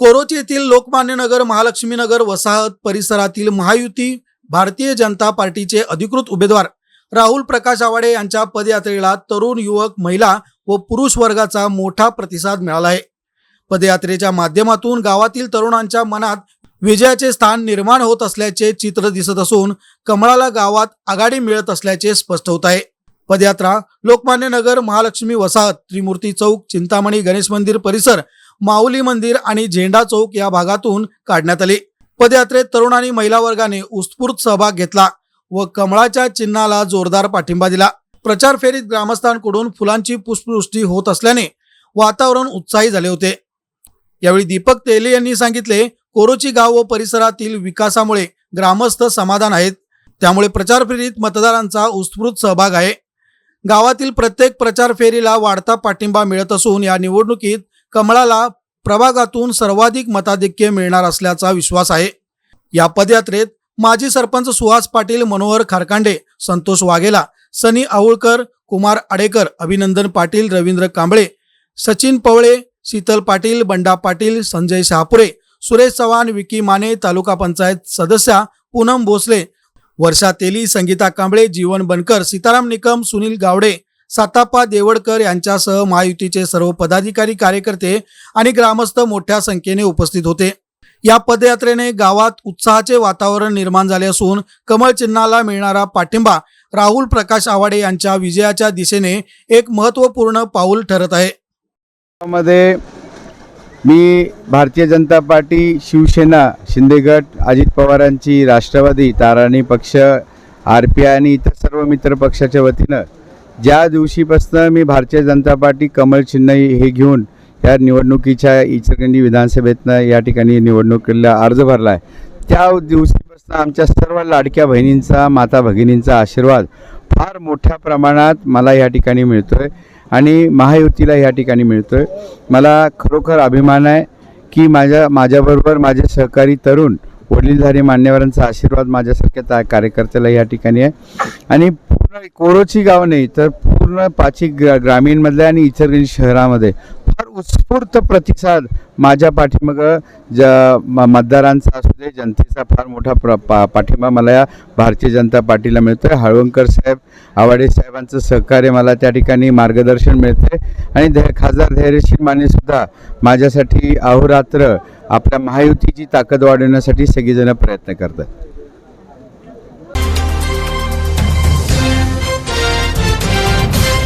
कोरोची येथील लोकमान्य नगर महालक्ष्मी नगर वसाहत परिसरातील महायुती भारतीय जनता पार्टीचे अधिकृत उमेदवार राहुल प्रकाश आवाडे यांच्या पदयात्रेला तरुण युवक महिला व पुरुष वर्गाचा मोठा प्रतिसाद मिळाला आहे. पदयात्रेच्या माध्यमातून गावातील तरुणांच्या मनात विजयाचे स्थान निर्माण होत असल्याचे चित्र दिसत असून कमळाला गावात आघाडी मिळत असल्याचे स्पष्ट होत आहे. पदयात्रा लोकमान्य नगर महालक्ष्मी वसाहत त्रिमूर्ती चौक चिंतामणी गणेश मंदिर परिसर माऊली मंदिर आणि झेंडा चौक या भागातून काढण्यात आली. पदयात्रेत तरुण आणि महिला वर्गाने उत्स्फूर्त सहभाग घेतला व कमळाच्या चिन्हाला जोरदार पाठिंबा दिला. प्रचार फेरीत ग्रामस्थांकडून फुलांची पुष्पवृष्टी होत असल्याने वातावरण उत्साही झाले होते. यावेळी दीपक तेले यांनी सांगितले कोरोची गाव व परिसरातील विकासामुळे ग्रामस्थ समाधान आहेत. त्यामुळे प्रचार फेरीत मतदारांचा उत्स्फूर्त सहभाग आहे. गावातील प्रत्येक प्रचार फेरीला वाढता पाठिंबा मिळत असून या निवडणुकीत कमळाला प्रभागातून सर्वाधिक मताधिक्य मिळणार असल्याचा विश्वास आहे. या पदयात्रेत माजी सरपंच सुहास पाटील मनोहर खारकांडे संतोष वाघेला सनी आऊळकर कुमार आडेकर अभिनंदन पाटील रवींद्र कांबळे सचिन पवळे शीतल पाटील बंडा पाटील संजय शहापुरे सुरेश चव्हाण विकी माने तालुका पंचायत सदस्या पूनम भोसले वर्षा तेली संगीता कांबळे जीवन बनकर सीताराम निकम सुनील गावडे सातापा देवडकर यांच्यासह महायुतीचे सर्व पदाधिकारी कार्यकर्ते आणि ग्रामस्थ मोठ्या संख्येने उपस्थित होते. या पदयात्रेने गावात उत्साहाचे वातावरण निर्माण झाले असून कमळ चिन्हाला मिळणारा पाठिंबा राहुल प्रकाश आवाडे यांच्या विजयाच्या दिशेने एक महत्त्वपूर्ण पाऊल ठरत आहे. मध्ये मी भारतीय जनता पार्टी शिवसेना शिंदेगट अजित पवारांची राष्ट्रवादी ताराणी पक्ष आर पी आय आणि इतर सर्व मित्र पक्षाच्या वतीनं ज्या दिवशीपासून मी भारतीय जनता पार्टी कमल चिन्ह हे घेऊन या निवडणुकीच्या इचलकरंजी विधानसभेतनं या ठिकाणी निवडणुकीला अर्ज भरला आहे त्या दिवशीपासून आमच्या सर्व लाडक्या बहिणींचा माता भगिनींचा आशीर्वाद फार मोठ्या प्रमाणात मला या ठिकाणी मिळतो आहे आणि महायुतीला या ठिकाणी मिळतो आहे मला खरोखर अभिमान आहे की माझ्या माझ्याबरोबर माझे सहकारी तरुण वडीलधारी मान्यवरांचा आशीर्वाद माझ्यासारख्या त्या कार्यकर्त्याला या ठिकाणी आहे. आणि कोरोची गाव नाही तर पूर्ण पाची ग्रा ग्रामीणमधल्या आणि इचलकरंजी शहरामध्ये. फार उत्स्फूर्त प्रतिसाद माझ्या पाठीमागं ज म मतदारांचा असू दे जनतेचा फार मोठा प्र पा पाठिंबा मला या भारतीय जनता पार्टीला मिळतो आहे हळवंकर साहेब आवाडे साहेबांचं सहकार्य मला त्या ठिकाणी मार्गदर्शन मिळते आणि धै खासदार धैर्यशील मानेसुद्धा माझ्यासाठी अहोरात्र आपल्या महायुतीची ताकद वाढवण्यासाठी सगळीजणं प्रयत्न करतात.